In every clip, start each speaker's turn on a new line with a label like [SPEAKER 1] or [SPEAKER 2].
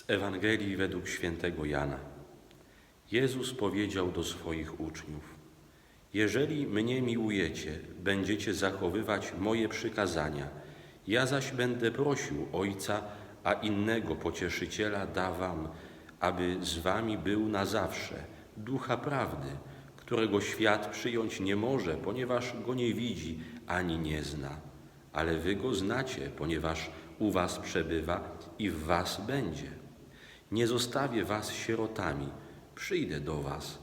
[SPEAKER 1] Z Ewangelii według świętego Jana. Jezus powiedział do swoich uczniów: Jeżeli mnie miłujecie, będziecie zachowywać moje przykazania. Ja zaś będę prosił Ojca, a innego pocieszyciela da wam, aby z wami był na zawsze, ducha prawdy, którego świat przyjąć nie może, ponieważ go nie widzi ani nie zna. Ale wy go znacie, ponieważ u was przebywa i w was będzie. Nie zostawię was sierotami, przyjdę do was.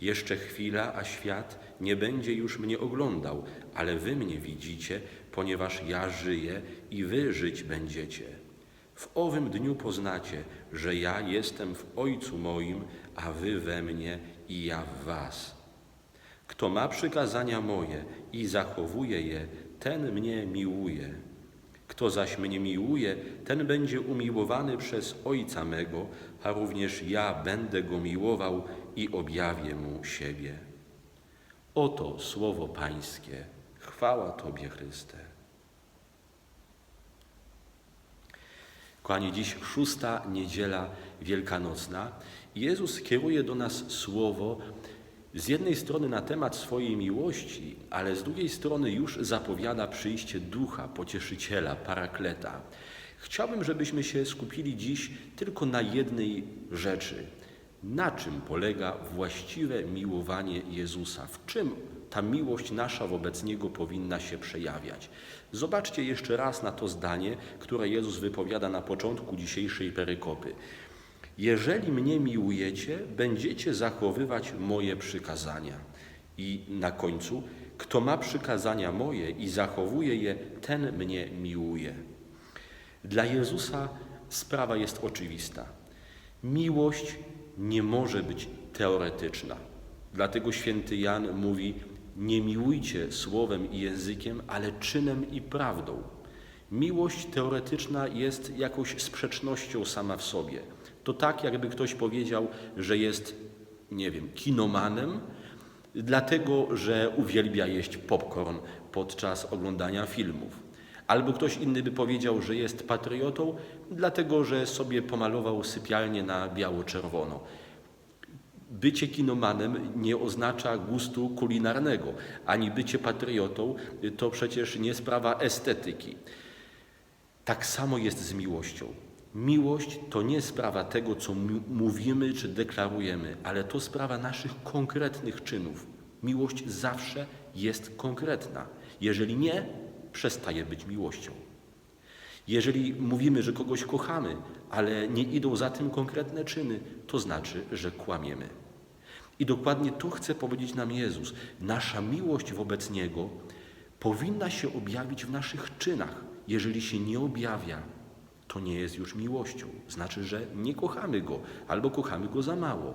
[SPEAKER 1] Jeszcze chwila, a świat nie będzie już mnie oglądał, ale wy mnie widzicie, ponieważ ja żyję i wy żyć będziecie. W owym dniu poznacie, że ja jestem w Ojcu moim, a wy we mnie i ja w was. Kto ma przykazania moje i zachowuje je, ten mnie miłuje. Kto zaś mnie miłuje, ten będzie umiłowany przez Ojca mego, a również ja będę go miłował i objawię mu siebie. Oto słowo Pańskie. Chwała Tobie, Chryste. Kochani, dziś szósta niedziela wielkanocna. Jezus kieruje do nas słowo z jednej strony na temat swojej miłości, ale z drugiej strony już zapowiada przyjście ducha, pocieszyciela, parakleta. Chciałbym, żebyśmy się skupili dziś tylko na jednej rzeczy. Na czym polega właściwe miłowanie Jezusa? W czym ta miłość nasza wobec Niego powinna się przejawiać? Zobaczcie jeszcze raz na to zdanie, które Jezus wypowiada na początku dzisiejszej perykopy. Jeżeli mnie miłujecie, będziecie zachowywać moje przykazania. I na końcu, kto ma przykazania moje i zachowuje je, ten mnie miłuje. Dla Jezusa sprawa jest oczywista. Miłość nie może być teoretyczna. Dlatego święty Jan mówi: Nie miłujcie słowem i językiem, ale czynem i prawdą. Miłość teoretyczna jest jakąś sprzecznością sama w sobie. To tak, jakby ktoś powiedział, że jest, nie wiem, kinomanem, dlatego że uwielbia jeść popcorn podczas oglądania filmów. Albo ktoś inny by powiedział, że jest patriotą, dlatego że sobie pomalował sypialnię na biało-czerwono. Bycie kinomanem nie oznacza gustu kulinarnego, ani bycie patriotą to przecież nie sprawa estetyki. Tak samo jest z miłością. Miłość to nie sprawa tego, co mówimy czy deklarujemy, ale to sprawa naszych konkretnych czynów. Miłość zawsze jest konkretna. Jeżeli nie, przestaje być miłością. Jeżeli mówimy, że kogoś kochamy, ale nie idą za tym konkretne czyny, to znaczy, że kłamiemy. I dokładnie to chce powiedzieć nam Jezus. Nasza miłość wobec Niego powinna się objawić w naszych czynach. Jeżeli się nie objawia, to nie jest już miłością. Znaczy, że nie kochamy Go albo kochamy Go za mało.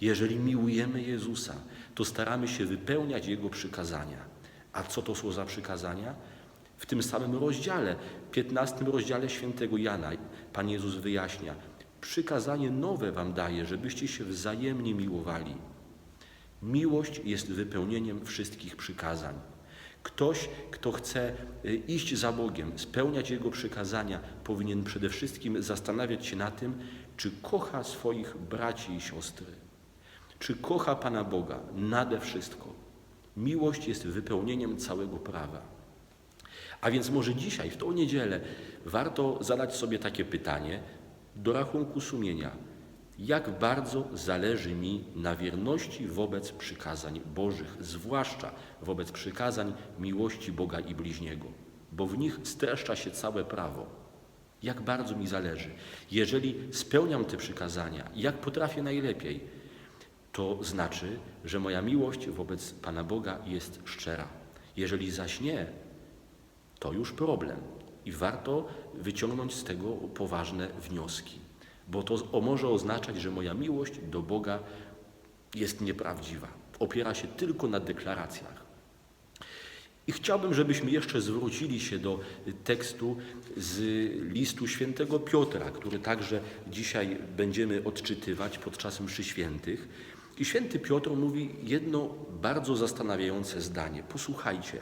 [SPEAKER 1] Jeżeli miłujemy Jezusa, to staramy się wypełniać Jego przykazania. A co to są za przykazania? W tym samym rozdziale, 15 rozdziale świętego Jana, Pan Jezus wyjaśnia: Przykazanie nowe wam daje, żebyście się wzajemnie miłowali. Miłość jest wypełnieniem wszystkich przykazań. Ktoś, kto chce y, iść za Bogiem, spełniać Jego przykazania, powinien przede wszystkim zastanawiać się na tym, czy kocha swoich braci i siostry, czy kocha Pana Boga nade wszystko. Miłość jest wypełnieniem całego prawa. A więc może dzisiaj, w tą niedzielę, warto zadać sobie takie pytanie do rachunku sumienia. Jak bardzo zależy mi na wierności wobec przykazań Bożych, zwłaszcza wobec przykazań miłości Boga i bliźniego, bo w nich streszcza się całe prawo. Jak bardzo mi zależy. Jeżeli spełniam te przykazania, jak potrafię najlepiej, to znaczy, że moja miłość wobec Pana Boga jest szczera. Jeżeli zaś nie, to już problem i warto wyciągnąć z tego poważne wnioski, bo to może oznaczać, że moja miłość do Boga jest nieprawdziwa, opiera się tylko na deklaracjach. I chciałbym, żebyśmy jeszcze zwrócili się do tekstu z listu świętego Piotra, który także dzisiaj będziemy odczytywać podczas mszy świętych. I święty Piotr mówi jedno bardzo zastanawiające zdanie. Posłuchajcie.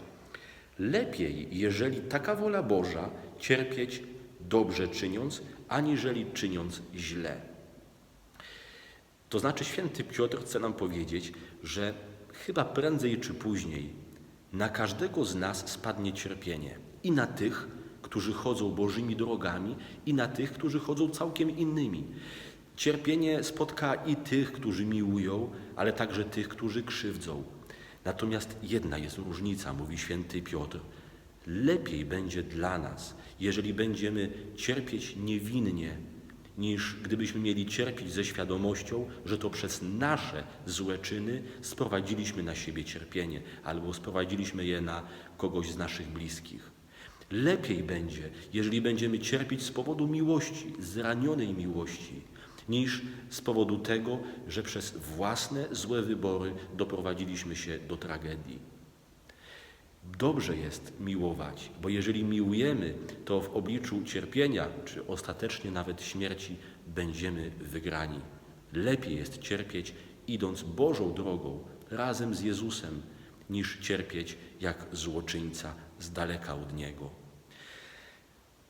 [SPEAKER 1] Lepiej, jeżeli taka wola Boża, cierpieć dobrze czyniąc, aniżeli czyniąc źle. To znaczy święty Piotr chce nam powiedzieć, że chyba prędzej czy później na każdego z nas spadnie cierpienie. I na tych, którzy chodzą Bożymi drogami, i na tych, którzy chodzą całkiem innymi. Cierpienie spotka i tych, którzy miłują, ale także tych, którzy krzywdzą. Natomiast jedna jest różnica, mówi święty Piotr. Lepiej będzie dla nas, jeżeli będziemy cierpieć niewinnie, niż gdybyśmy mieli cierpieć ze świadomością, że to przez nasze złe czyny sprowadziliśmy na siebie cierpienie albo sprowadziliśmy je na kogoś z naszych bliskich. Lepiej będzie, jeżeli będziemy cierpieć z powodu miłości, zranionej miłości, niż z powodu tego, że przez własne złe wybory doprowadziliśmy się do tragedii. Dobrze jest miłować, bo jeżeli miłujemy, to w obliczu cierpienia, czy ostatecznie nawet śmierci, będziemy wygrani. Lepiej jest cierpieć, idąc Bożą drogą, razem z Jezusem, niż cierpieć jak złoczyńca z daleka od Niego.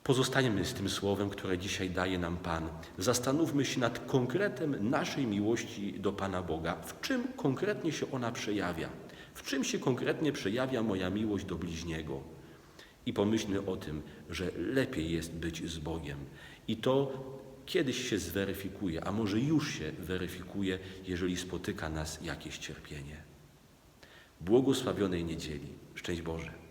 [SPEAKER 1] Pozostajemy z tym słowem, które dzisiaj daje nam Pan. Zastanówmy się nad konkretem naszej miłości do Pana Boga. W czym konkretnie się ona przejawia? W czym się konkretnie przejawia moja miłość do bliźniego? I pomyślmy o tym, że lepiej jest być z Bogiem. I to kiedyś się zweryfikuje, a może już się weryfikuje, jeżeli spotyka nas jakieś cierpienie. Błogosławionej niedzieli. Szczęść Boże.